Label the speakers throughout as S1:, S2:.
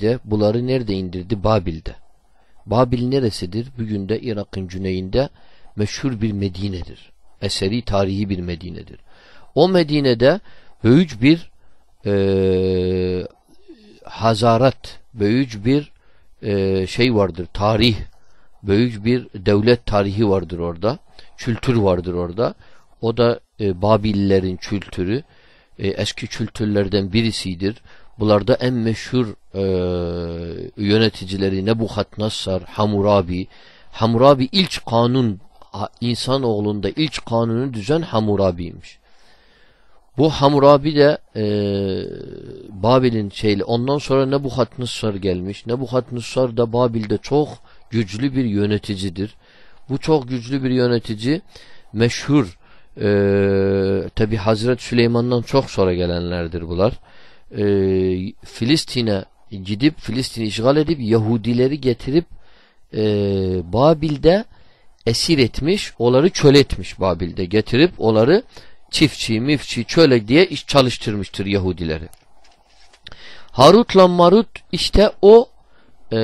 S1: de bunları nerede indirdi? Babil'de. Babil neresidir? Bugün de Irak'ın güneyinde meşhur bir Medine'dir. Eseri tarihi bir Medine'dir. O Medine'de büyük bir e, hazarat, büyük bir e, şey vardır, tarih, büyük bir devlet tarihi vardır orada, kültür vardır orada. O da e, Babillerin kültürü, e, eski kültürlerden birisidir. Bunlarda en meşhur e, yöneticileri Nebuchadnezzar, Hamurabi. Hamurabi ilk kanun, insan oğlunda ilk kanunu düzen Hamurabi'ymiş. Bu Hamurabi de e, Babil'in şeyli. Ondan sonra Nebuchadnezzar gelmiş. Nebuchadnezzar da Babil'de çok güçlü bir yöneticidir. Bu çok güçlü bir yönetici meşhur e, tabi Hazret Süleyman'dan çok sonra gelenlerdir bunlar. E, Filistin'e gidip Filistin'i işgal edip Yahudileri getirip e, Babil'de esir etmiş, onları çöl etmiş Babil'de getirip onları çiftçi, mifçi, çöle diye iş çalıştırmıştır Yahudileri. Harut'la Marut işte o e,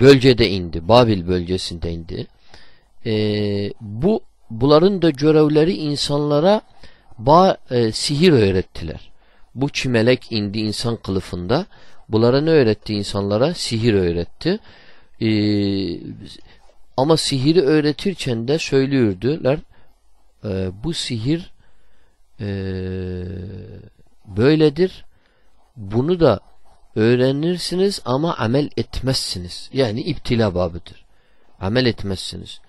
S1: bölgede indi. Babil bölgesinde indi. E, bu bunların da görevleri insanlara ba, e, sihir öğrettiler. Bu çimelek indi insan kılıfında. Bunlara ne öğretti insanlara? Sihir öğretti. E, ama sihiri öğretirken de söylüyordular e, bu sihir e, böyledir. Bunu da öğrenirsiniz ama amel etmezsiniz. Yani iptila babıdır. Amel etmezsiniz.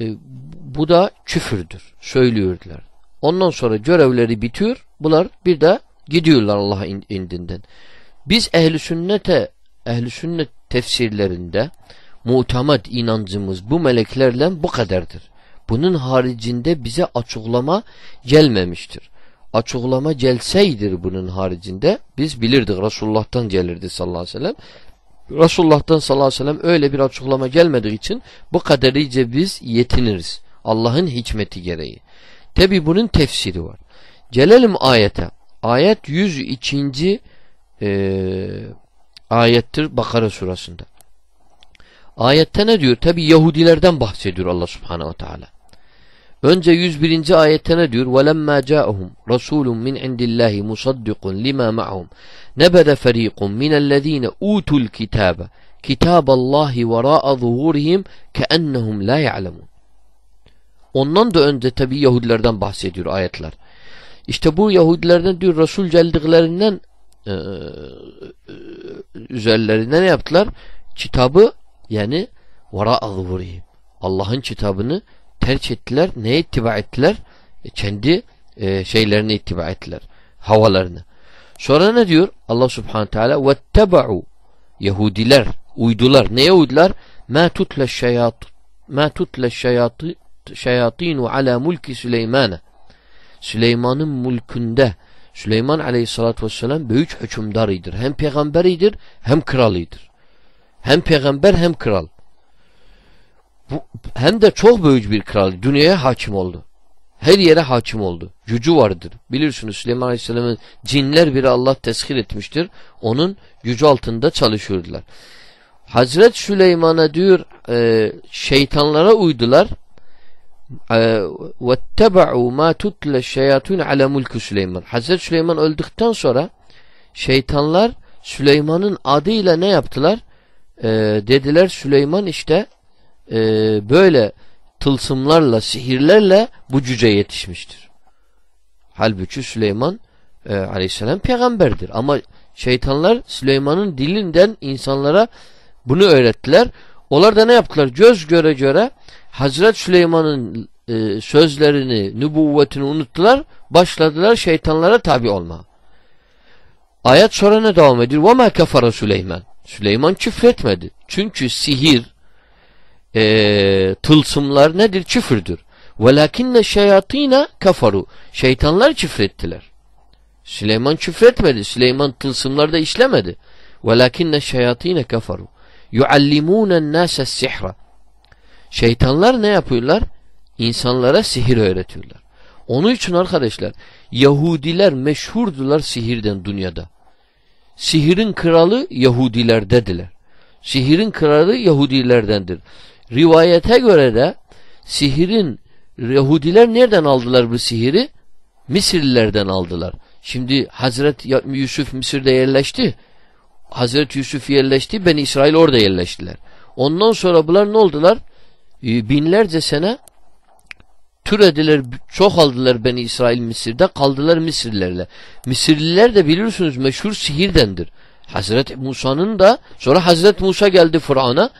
S1: E, bu da küfürdür. Söylüyorlar. Ondan sonra görevleri bitiyor. Bunlar bir de gidiyorlar Allah indinden. Biz ehli sünnete ehli sünnet tefsirlerinde mutamad inancımız bu meleklerle bu kadardır. Bunun haricinde bize açıklama gelmemiştir. Açıklama gelseydir bunun haricinde biz bilirdik Resulullah'tan gelirdi sallallahu aleyhi ve sellem. Resulullah'tan sallallahu aleyhi ve sellem öyle bir açıklama gelmediği için bu kadarıyla biz yetiniriz. Allah'ın hikmeti gereği. Tabi bunun tefsiri var. Gelelim ayete. Ayet 102. E, ayettir Bakara surasında. Ayette ne diyor? Tabi Yahudilerden bahsediyor Allah subhanehu ve teala. Önce 101. ayette ne diyor? وَلَمَّا جَاءَهُمْ رَسُولٌ مِنْ عِنْدِ اللّٰهِ مُصَدِّقٌ لِمَا مَعَهُمْ نَبَدَ فَر۪يقٌ مِنَ الَّذ۪ينَ اُوتُوا الْكِتَابَ كِتَابَ اللّٰهِ وَرَاءَ ظُهُورِهِمْ كَأَنَّهُمْ لَا يَعْلَمُونَ Ondan da önce tabi Yahudilerden bahsediyor ayetler. İşte bu Yahudilerden diyor Resul geldiklerinden e, e, üzerlerine ne yaptılar? Kitabı yani وَرَاءَ ظُهُورِهِمْ Allah'ın kitabını tercih ettiler. Neye ittiba ettiler? E, kendi e, şeylerine ittiba ettiler. Havalarını. Sonra ne diyor? Allah subhanahu teala وَاتَّبَعُوا Yahudiler uydular. Neye uydular? مَا تُتْلَ الشَّيَاطِ مَا تُتْلَ şeyatinu ala mulki Süleyman'a Süleyman'ın mülkünde Süleyman aleyhissalatü vesselam büyük hükümdarıdır. Hem peygamberidir hem kralıdır. Hem peygamber hem kral. Bu, hem de çok büyük bir kral. Dünyaya hakim oldu. Her yere hakim oldu. Gücü vardır. Bilirsiniz Süleyman Aleyhisselam'ın cinler bile Allah teshir etmiştir. Onun gücü altında çalışıyordular. Hazret Süleyman'a diyor e, şeytanlara uydular. وَاتَّبَعُوا مَا تُتْلَ الشَّيَاتُونَ عَلَى مُلْكُ Süleyman. Hazret Süleyman öldükten sonra şeytanlar Süleyman'ın adıyla ne yaptılar? E, dediler Süleyman işte e, böyle tılsımlarla, sihirlerle bu cüce yetişmiştir. Halbuki Süleyman e, aleyhisselam peygamberdir. Ama şeytanlar Süleyman'ın dilinden insanlara bunu öğrettiler. Onlar da ne yaptılar? Göz göre göre Hazret Süleyman'ın e, sözlerini, nübüvvetini unuttular. Başladılar şeytanlara tabi olma. Ayet sonra ne devam ediyor? وَمَا كَفَرَ Süleyman. Süleyman küfretmedi. Çünkü sihir, e, tılsımlar nedir? Küfürdür. وَلَكِنَّ şeyatine kafaru. Şeytanlar küfrettiler. Süleyman küfretmedi. Süleyman tılsımlarda işlemedi. وَلَكِنَّ şeyatine kafaru. يُعَلِّمُونَ النَّاسَ السِّحْرَ Şeytanlar ne yapıyorlar? İnsanlara sihir öğretiyorlar. Onun için arkadaşlar Yahudiler meşhurdular sihirden dünyada. sihirin kralı Yahudiler dediler. Sihirin kralı Yahudilerdendir. Rivayete göre de sihirin Yahudiler nereden aldılar bu sihiri? Mısırlilerden aldılar. Şimdi Hazret Yusuf Mısır'da yerleşti. Hazret Yusuf yerleşti. Ben İsrail orada yerleştiler. Ondan sonra bunlar ne oldular? Ee, binlerce sene türediler, çok aldılar Beni İsrail Mısır'da, kaldılar Mısırlilerle. Mısırliler de biliyorsunuz meşhur sihirdendir. Hazret Musa'nın da sonra Hazret Musa geldi Fıraun'a.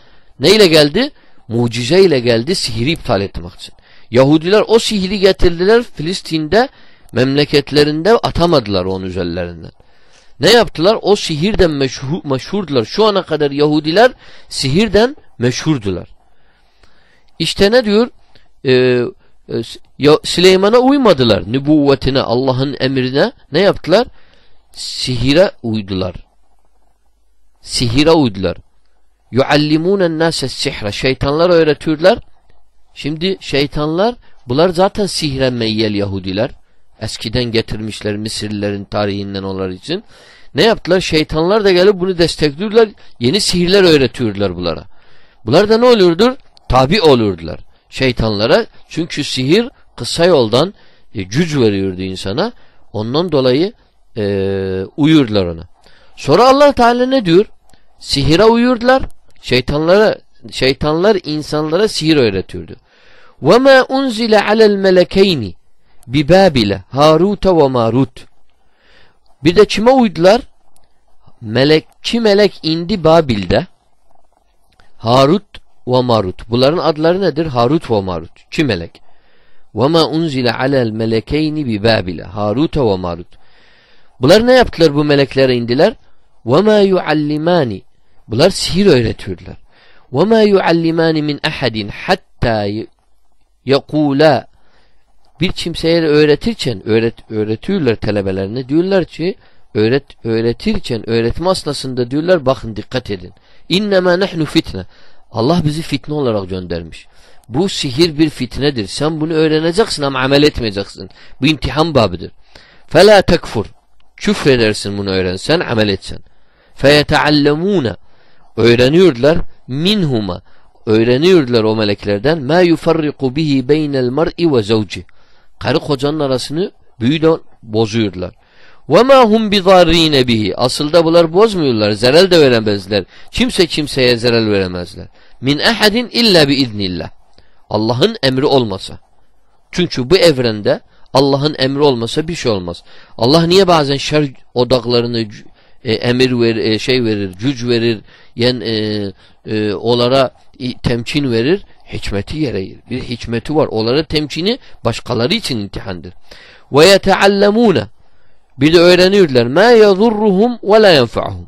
S1: Neyle geldi? Mucizeyle geldi sihiri iptal etmek için. Yahudiler o sihiri getirdiler Filistin'de memleketlerinde atamadılar onun üzerlerinden. Ne yaptılar? O sihirden meşhur, meşhurdular. Şu ana kadar Yahudiler sihirden meşhurdular. İşte ne diyor? Ee, e, Süleyman'a uymadılar. Nübüvvetine, Allah'ın emrine ne yaptılar? Sihire uydular. Sihire uydular. Yuallimûnen nâse sihre. Şeytanlar öğretiyorlar. Şimdi şeytanlar bunlar zaten sihre meyyel Yahudiler. Eskiden getirmişler Mısırlıların tarihinden onlar için. Ne yaptılar? Şeytanlar da gelip bunu destekliyorlar. Yeni sihirler öğretiyorlar bunlara. Bunlar da ne oluyordur? tabi olurdular şeytanlara. Çünkü sihir kısa yoldan e, güc veriyordu insana. Ondan dolayı e, uyurdular ona. Sonra Allah Teala ne diyor? Sihire uyurdular. Şeytanlara şeytanlar insanlara sihir öğretiyordu. Ve ma unzile alel melekeyni bi Babil'e Haruta ve Marut. Bir de kime uydular? Melek, ki melek indi Babil'de. Harut ve Marut. Bunların adları nedir? Harut ve Marut. İki melek. Ve ma unzile alel melekeyni bi Babil'e. Harut ve Marut. Bunlar ne yaptılar bu meleklere indiler? Ve ma yuallimani. Bunlar sihir öğretiyorlar. Ve ma yuallimani min ahadin hatta yekula bir kimseye öğretirken öğret, öğretiyorlar talebelerine diyorlar ki öğret öğretirken öğretme aslasında diyorlar bakın dikkat edin. İnnemâ nahnu fitne. Allah bizi fitne olarak göndermiş. Bu sihir bir fitnedir. Sen bunu öğreneceksin ama amel etmeyeceksin. Bu imtihan babıdır. Fela tekfur. Küfredersin bunu öğrensen, amel etsen. Feyeteallemûne. Öğreniyorlar minhuma. Öğreniyorlar o meleklerden. Ma yufarriku bihi beynel mar'i ve zevci. Karı kocanın arasını büyüyle bozuyorlar. وَمَا هُمْ بِضَارِّينَ bihi. Aslında bunlar bozmuyorlar. Zerel de veremezler. Kimse kimseye zerel veremezler. Min ehadin illa bi iznillah. Allah'ın emri olmasa. Çünkü bu evrende Allah'ın emri olmasa bir şey olmaz. Allah niye bazen şer odaklarını e, emir ver, e, şey verir, güç verir, yen e, e, onlara temkin verir, hikmeti gereğir. Bir hikmeti var. Onlara temkini başkaları için imtihandır. Ve yeteallemune bir de öğreniyorlar. Ma yadurruhum ve la yenfa'hum.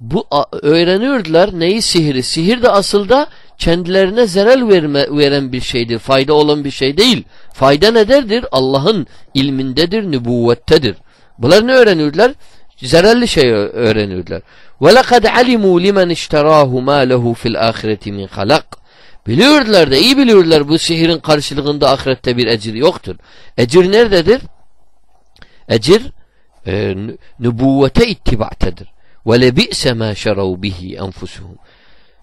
S1: Bu öğreniyorlar neyi sihri? Sihir de asılda kendilerine zerel verme, veren bir şeydir. Fayda olan bir şey değil. Fayda nelerdir? Allah'ın ilmindedir, nübüvvettedir. Bunlar ne öğreniyorlar? Zerelli şey öğreniyorlar. Ve lekad alimu limen işterahu ma lehu fil ahireti min halak. Biliyorlar da iyi biliyorlar bu sihirin karşılığında ahirette bir ecir yoktur. Ecir nerededir? Ecir e, nübüvvete ittiba'tedir. Ve le bi'se ma şerav bihi enfusuhum.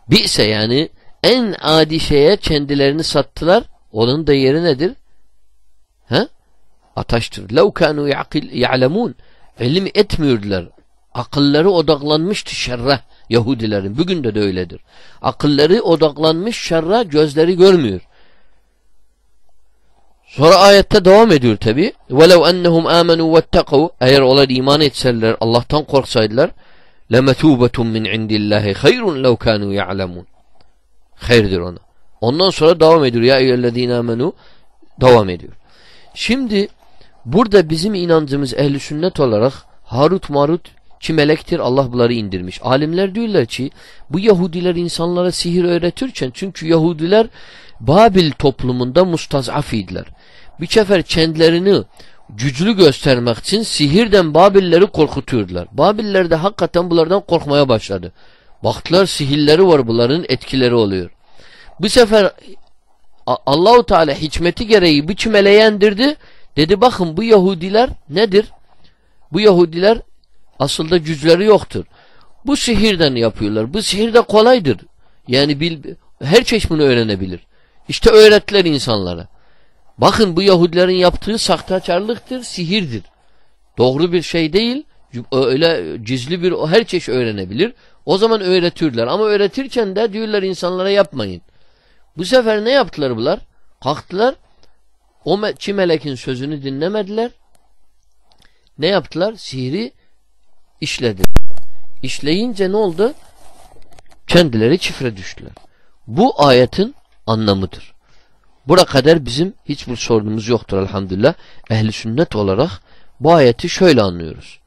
S1: Bi'se yani en adi şeye kendilerini sattılar. Onun da yeri nedir? Ha? Ataştır. Lev kanu ya'lemun. İlim etmiyordular. Akılları odaklanmıştı şerre Yahudilerin. Bugün de de öyledir. Akılları odaklanmış şerre gözleri görmüyor. Sonra ayette devam ediyor tabi. وَلَوْ أَنَّهُمْ آمَنُوا وَاتَّقَوْا Eğer onlar iman etseler, Allah'tan korksaydılar لَمَتُوبَةٌ مِنْ عِنْدِ اللّٰهِ خَيْرٌ لَوْ كَانُوا يَعْلَمُونَ Hayırdır ona. Ondan sonra devam ediyor. Ya eyyühellezine amenu devam ediyor. Şimdi burada bizim inancımız ehli sünnet olarak Harut Marut ki melektir Allah bunları indirmiş. Alimler diyorlar ki bu Yahudiler insanlara sihir öğretirken çünkü Yahudiler Babil toplumunda mustazaf idiler. Bir sefer kendilerini güçlü göstermek için sihirden Babilleri korkutuyordular. Babiller de hakikaten bunlardan korkmaya başladı. Baktılar sihirleri var bunların etkileri oluyor. Bu sefer Allahu Teala hikmeti gereği bir çimeleyendirdi. Dedi bakın bu Yahudiler nedir? Bu Yahudiler Aslında güçleri yoktur. Bu sihirden yapıyorlar. Bu sihir de kolaydır. Yani bil, her bunu öğrenebilir. İşte öğrettiler insanlara. Bakın bu Yahudilerin yaptığı sahtekarlıktır, sihirdir. Doğru bir şey değil. Öyle gizli bir her çeşit öğrenebilir. O zaman öğretiyorlar. Ama öğretirken de diyorlar insanlara yapmayın. Bu sefer ne yaptılar bunlar? Kalktılar. O çi melekin sözünü dinlemediler. Ne yaptılar? Sihri işledi. İşleyince ne oldu? Kendileri çifre düştüler. Bu ayetin anlamıdır. Bura kadar bizim hiçbir sorunumuz yoktur elhamdülillah. Ehli sünnet olarak bu ayeti şöyle anlıyoruz.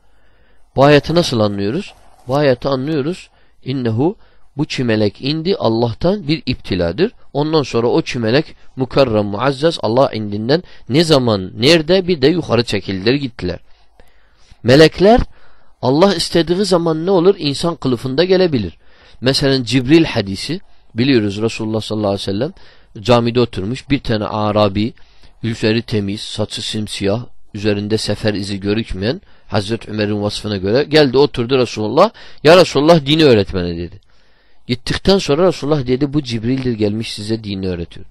S1: Bu ayeti nasıl anlıyoruz? Bu ayeti anlıyoruz. İnnehu bu çimelek indi Allah'tan bir iptiladır. Ondan sonra o çimelek mukarram muazzaz Allah indinden ne zaman nerede bir de yukarı çekildiler gittiler. Melekler Allah istediği zaman ne olur? İnsan kılıfında gelebilir. Mesela Cibril hadisi biliyoruz Resulullah sallallahu aleyhi ve sellem camide oturmuş bir tane Arabi yüzleri temiz, saçı simsiyah, üzerinde sefer izi görükmeyen Hazreti Ömer'in vasfına göre geldi oturdu Resulullah. Ya Resulullah dini öğretmene dedi. Gittikten sonra Resulullah dedi bu Cibril'dir gelmiş size dini öğretiyor.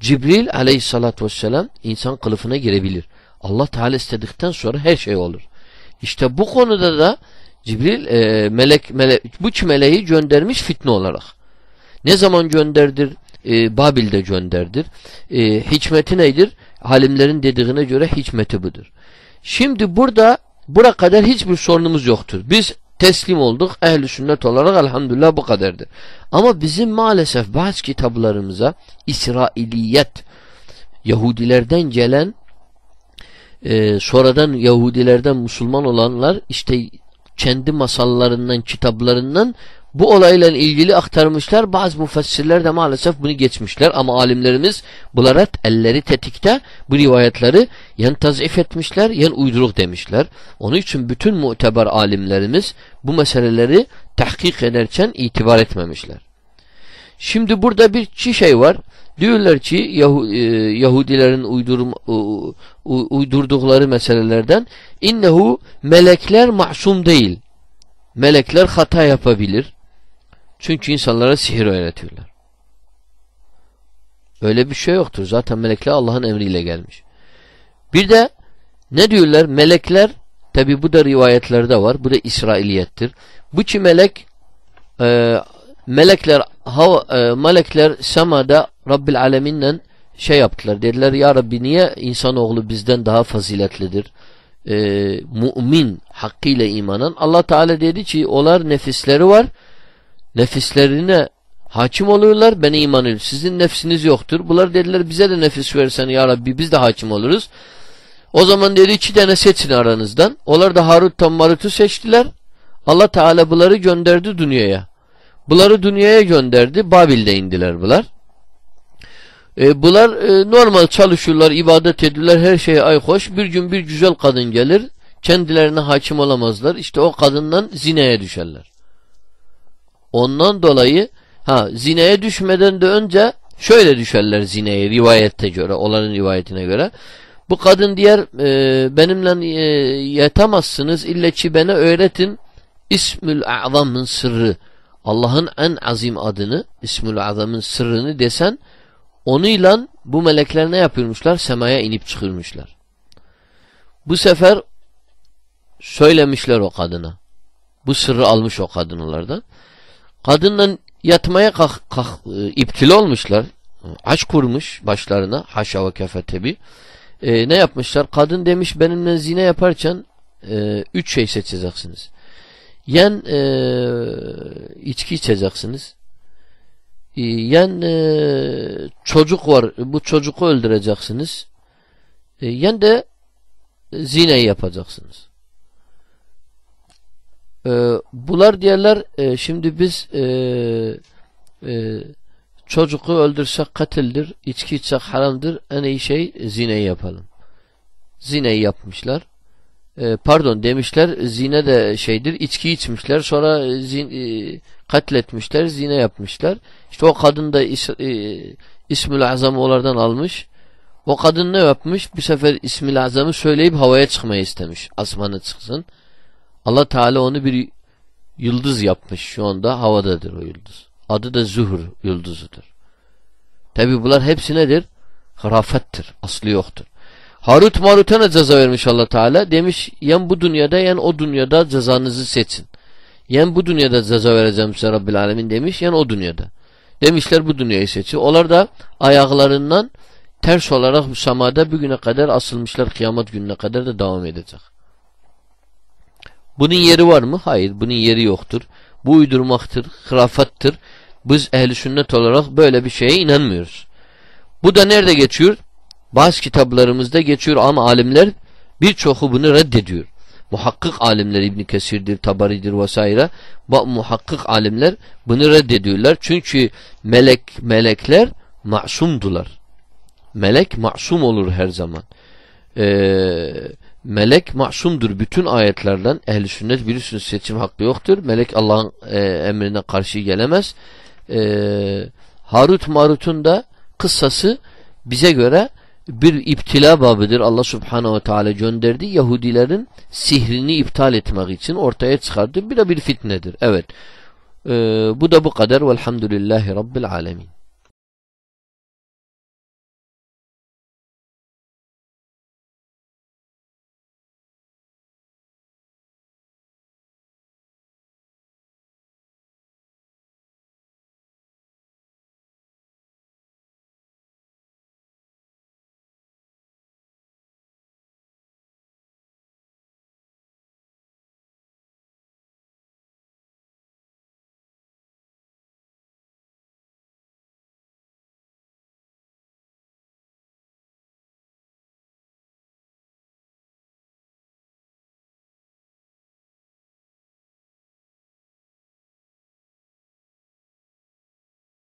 S1: Cibril aleyhissalatü vesselam insan kılıfına girebilir. Allah Teala istedikten sonra her şey olur. İşte bu konuda da Cibril e, melek, melek bu meleği göndermiş fitne olarak. Ne zaman gönderdir? E, Babil'de gönderdir. E, hikmeti nedir? Halimlerin dediğine göre hikmeti budur. Şimdi burada bura kadar hiçbir sorunumuz yoktur. Biz teslim olduk. Ehli sünnet olarak elhamdülillah bu kadardır. Ama bizim maalesef bazı kitaplarımıza İsrailiyet Yahudilerden gelen e, sonradan Yahudilerden Müslüman olanlar işte kendi masallarından, kitaplarından bu olayla ilgili aktarmışlar. Bazı müfessirler de maalesef bunu geçmişler ama alimlerimiz bunlara elleri tetikte bu rivayetleri yen tazif etmişler, yen uyduruk demişler. Onun için bütün muteber alimlerimiz bu meseleleri tahkik ederken itibar etmemişler. Şimdi burada bir şey var. Diyorlar ki e, Yahudilerin uydurdukları meselelerden innehu melekler masum değil. Melekler hata yapabilir. Çünkü insanlara sihir öğretiyorlar. Öyle bir şey yoktur. Zaten melekler Allah'ın emriyle gelmiş. Bir de ne diyorlar? Melekler tabi bu da rivayetlerde var. Bu da İsrailiyettir. Bu ki melek e, melekler hava, e, melekler semada Rabbil Alemin'le şey yaptılar. Dediler ya Rabbi niye insanoğlu bizden daha faziletlidir? E, mümin hakkıyla imanan. Allah Teala dedi ki onlar nefisleri var. Nefislerine hakim oluyorlar. Ben iman ediyorum. Sizin nefsiniz yoktur. Bunlar dediler bize de nefis versen ya Rabbi biz de hakim oluruz. O zaman dedi iki tane seçin aranızdan. Onlar da Harut'tan Marut'u seçtiler. Allah Teala bunları gönderdi dünyaya. Bunları dünyaya gönderdi. Babil'de indiler bunlar. E, bunlar e, normal çalışıyorlar, ibadet ediyorlar, her şeye ay hoş. Bir gün bir güzel kadın gelir, kendilerine hakim olamazlar. İşte o kadından zineye düşerler. Ondan dolayı ha zineye düşmeden de önce şöyle düşerler zineye rivayette göre, olanın rivayetine göre. Bu kadın diğer e, benimle e, yatamazsınız illa ki bana öğretin İsmül A'zam'ın sırrı. Allah'ın en azim adını, İsmül Azam'ın sırrını desen onuyla bu melekler ne yapıyormuşlar? Semaya inip çıkıyormuşlar. Bu sefer söylemişler o kadına. Bu sırrı almış o kadınlardan. Kadınla yatmaya kalk, kalk, e, iptili olmuşlar. Aç kurmuş başlarına. Haşa ve kefetebi. E, ne yapmışlar? Kadın demiş benimle zine yaparken e, üç şey seçeceksiniz. Yen e, içki içeceksiniz. E, yen e, çocuk var. Bu çocuğu öldüreceksiniz. E, yen de zineyi yapacaksınız. E, bular diyorlar e, şimdi biz e, e, çocuğu öldürsek katildir, içki içsek haramdır, en iyi şey zineyi yapalım. Zineyi yapmışlar. E, pardon demişler zine de şeydir içki içmişler sonra zin, e, katletmişler zine yapmışlar. İşte o kadın da is, e, İsmül Azam'ı onlardan almış. O kadın ne yapmış? Bir sefer İsmül Azam'ı söyleyip havaya çıkmayı istemiş asmanı çıksın Allah Teala onu bir yıldız yapmış. Şu anda havadadır o yıldız. Adı da Zuhur yıldızıdır. Tabi bunlar hepsi nedir? Hırafettir. Aslı yoktur. Harut Marut'a ne ceza vermiş Allah Teala? Demiş yen bu dünyada yen o dünyada cezanızı seçin. Yen bu dünyada ceza vereceğim size Rabbil Alemin demiş yen o dünyada. Demişler bu dünyayı seçin. Onlar da ayaklarından ters olarak müsamada bugüne kadar asılmışlar kıyamet gününe kadar da devam edecek. Bunun yeri var mı? Hayır. Bunun yeri yoktur. Bu uydurmaktır, hırafattır. Biz ehli sünnet olarak böyle bir şeye inanmıyoruz. Bu da nerede geçiyor? Bazı kitaplarımızda geçiyor ama alimler birçoku bunu reddediyor. Muhakkık alimler İbn Kesir'dir, Tabari'dir vesaire. Bu muhakkık alimler bunu reddediyorlar. Çünkü melek melekler masumdular. Melek masum olur her zaman. Ee, melek masumdur bütün ayetlerden. Ehli sünnet bilirsiniz seçim hakkı yoktur. Melek Allah'ın e, emrine karşı gelemez. Ee, Harut Marut'un da kıssası bize göre bir iptila babıdır. Allah subhanehu ve teala gönderdi. Yahudilerin sihrini iptal etmek için ortaya çıkardı. Bir de bir fitnedir. Evet. Ee, bu da bu kadar. Velhamdülillahi Rabbil alemin.